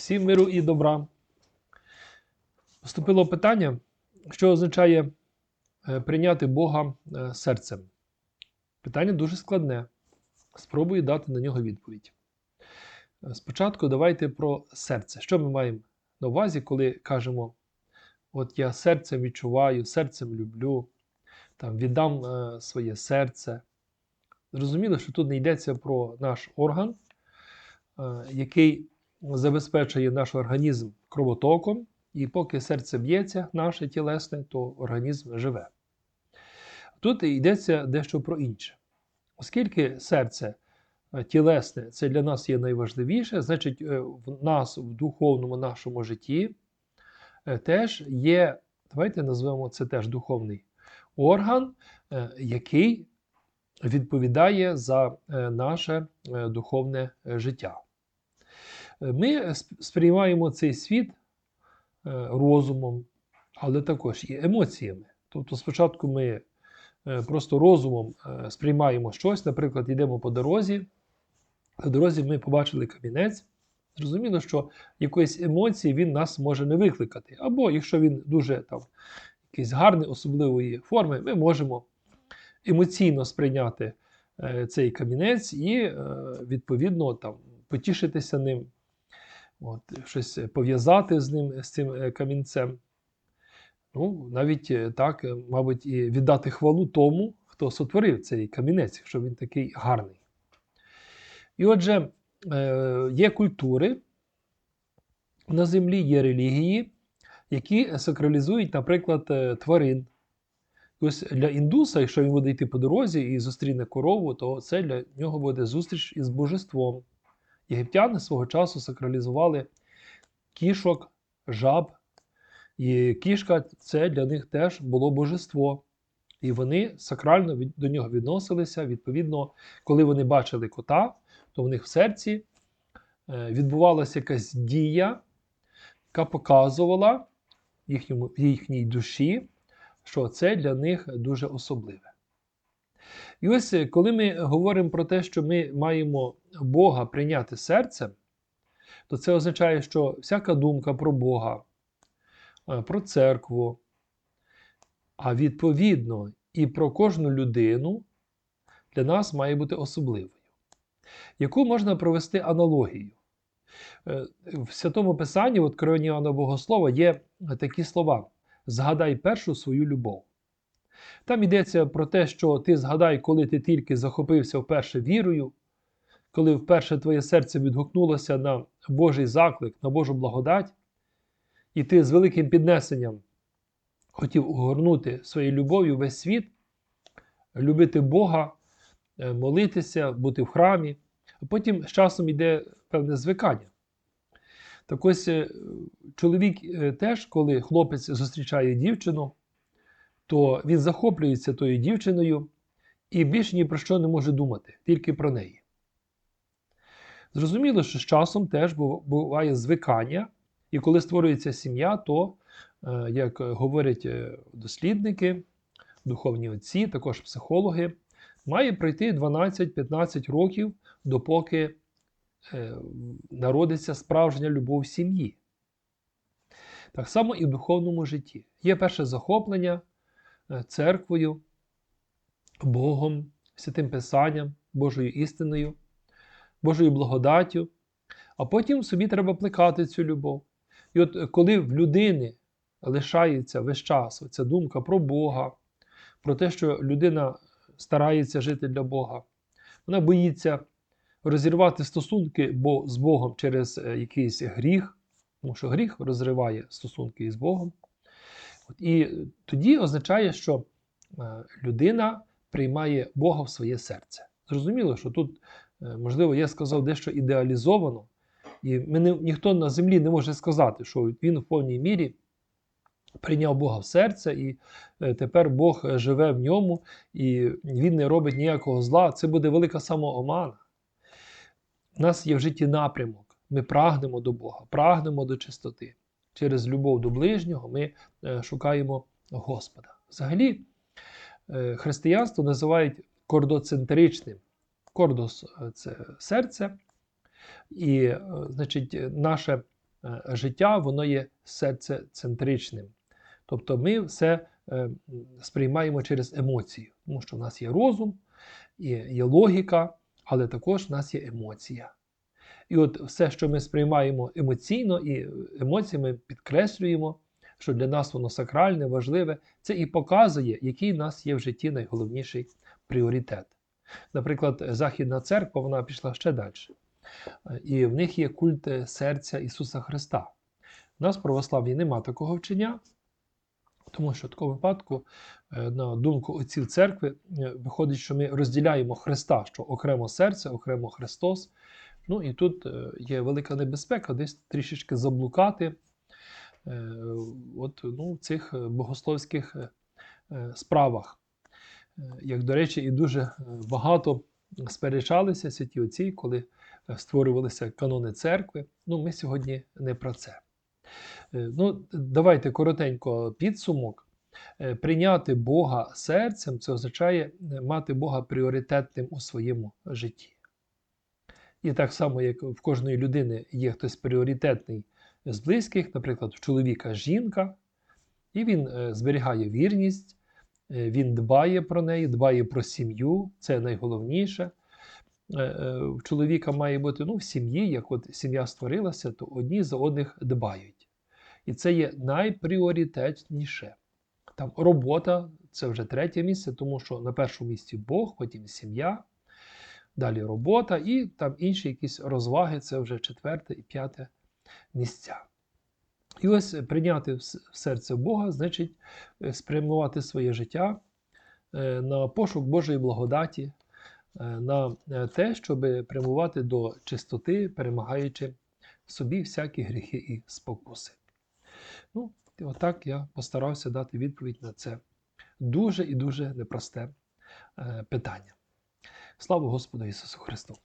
Всім миру і добра. Поступило питання, що означає е, прийняти Бога е, серцем. Питання дуже складне. Спробую дати на нього відповідь. Е, Спочатку давайте про серце. Що ми маємо на увазі, коли кажемо: от я серцем відчуваю, серцем люблю, там, віддам своє серце. Зрозуміло, що тут не йдеться про наш орган, який забезпечує наш організм кровотоком, і поки серце б'ється, наше тілесне, то організм живе. Тут йдеться дещо про інше. Оскільки серце е, тілесне це для нас є найважливіше, значить, е, в нас в духовному нашому житті е, теж є, давайте назвемо це теж духовний орган, який відповідає за наше духовне життя. Ми сприймаємо цей світ е, розумом, але також і емоціями. Тобто, спочатку ми е, просто розумом е, сприймаємо щось, наприклад, йдемо по дорозі, на дорозі ми побачили камінець. Зрозуміло, що якоїсь емоції він нас може не викликати. Або якщо він дуже там, якийсь гарний, особливої форми, ми можемо емоційно сприйняти цей камінець і, відповідно, там, потішитися ним, от, щось пов'язати з ним, з цим е, камінцем. Ну, навіть е, так, е, мабуть, і віддати хвалу тому, хто сотворив цей камінець, якщо він такий гарний. І отже, е, є культури на землі, є релігії, які сакралізують, наприклад, е, тварин. Ось для індуса, якщо він буде йти по дорозі і зустріне корову, то це для нього буде зустріч із божеством. Єгиптяни свого часу сакралізували кішок, жаб. І кішка це для них теж було божество. І вони сакрально від- до нього відносилися. Відповідно, коли вони бачили кота, то в них в серці е, відбувалася якась дія, яка показувала їхньому, їхній душі, що це для них дуже особливе. І ось е, коли ми говоримо про те, що ми маємо Бога прийняти серцем, то це означає, що всяка думка про Бога, е, про церкву, а відповідно і про кожну людину для нас має бути особливою. Яку можна провести аналогію? Е, В Святому Писанні, в Откровенні Іоанна Богослова, є такі слова: згадай першу свою любов. Там йдеться про те, що ти згадай, коли ти тільки захопився вперше вірою, коли вперше твоє серце відгукнулося на Божий заклик, на Божу благодать, і ти з великим піднесенням хотів огорнути своєю любов'ю весь світ, любити Бога, е, молитися, бути в храмі, а потім з часом йде певне звикання. Так ось е, чоловік е, теж, коли хлопець зустрічає дівчину, то він захоплюється тою дівчиною і більше ні про що не може думати, тільки про неї. Зрозуміло, що з часом теж буває звикання, і коли створюється сім'я, то, е, як говорять е, дослідники, духовні отці, також психологи, має пройти 12-15 років, допоки е, народиться справжня любов сім'ї. Так само і в духовному житті. Є перше захоплення церквою, Богом, святим Писанням, Божою істиною, Божою благодаттю, а потім собі треба плекати цю любов. І от е, коли в людини лишається весь час ця думка про Бога, про те, що людина старається жити для Бога, вона боїться розірвати стосунки з Богом через е, якийсь гріх, тому що гріх розриває стосунки із Богом. От, і тоді означає, що е, людина приймає Бога в своє серце. Зрозуміло, що тут, е, можливо, я сказав дещо ідеалізовано, і мене, ніхто на землі не може сказати, що він в повній мірі прийняв Бога в серце, і е, тепер Бог е, живе в ньому, і він не робить ніякого зла. Це буде велика самоомана. У нас є в житті напрямок. Ми прагнемо до Бога, прагнемо до чистоти. Через любов до ближнього ми е, шукаємо Господа. Взагалі, е, християнство називають кордоцентричним. Кордос е, це серце, і, значить, наше життя воно є серцецентричним. Тобто ми все сприймаємо через емоції, тому що в нас є розум, є логіка, але також в нас є емоція. І от все, що ми сприймаємо емоційно, і емоціями підкреслюємо, що для нас воно сакральне, важливе, це і показує, який в нас є в житті найголовніший пріоритет. Наприклад, Західна церква вона пішла ще далі. І в них є культ е, серця Ісуса Христа. У нас в православ'ї нема такого вчення, тому що в такому випадку, е, на думку отців церкви, е, виходить, що ми розділяємо Христа, що окремо серце, окремо Христос. Ну і тут е, є велика небезпека десь трішечки заблукати е, от, ну, в цих е, богословських справах. Як, до речі, і дуже багато сперечалися святі отці, коли створювалися канони церкви. Ну, ми сьогодні не про це. Ну, давайте коротенько підсумок. Прийняти Бога серцем це означає мати Бога пріоритетним у своєму житті. І так само, як в кожної людини є хтось пріоритетний з близьких, наприклад, в чоловіка жінка, і він е, зберігає вірність, е, він дбає про неї, дбає про сім'ю, це найголовніше. Е, В чоловіка має бути ну, в сім'ї, як от сім'я створилася, то одні за одних дбають. І це є найпріоритетніше. Там робота це вже третє місце, тому що на першому місці Бог, потім сім'я, далі робота, і там інші якісь розваги це вже четверте і п'яте місця. І ось прийняти в серце Бога значить е, спрямувати своє життя е, на пошук Божої благодаті, е, на те, щоб прямувати до чистоти, перемагаючи в собі всякі гріхи і спокуси. Ну, отак я постарався дати відповідь на це дуже і дуже непросте питання. Слава Господу Ісусу Христу!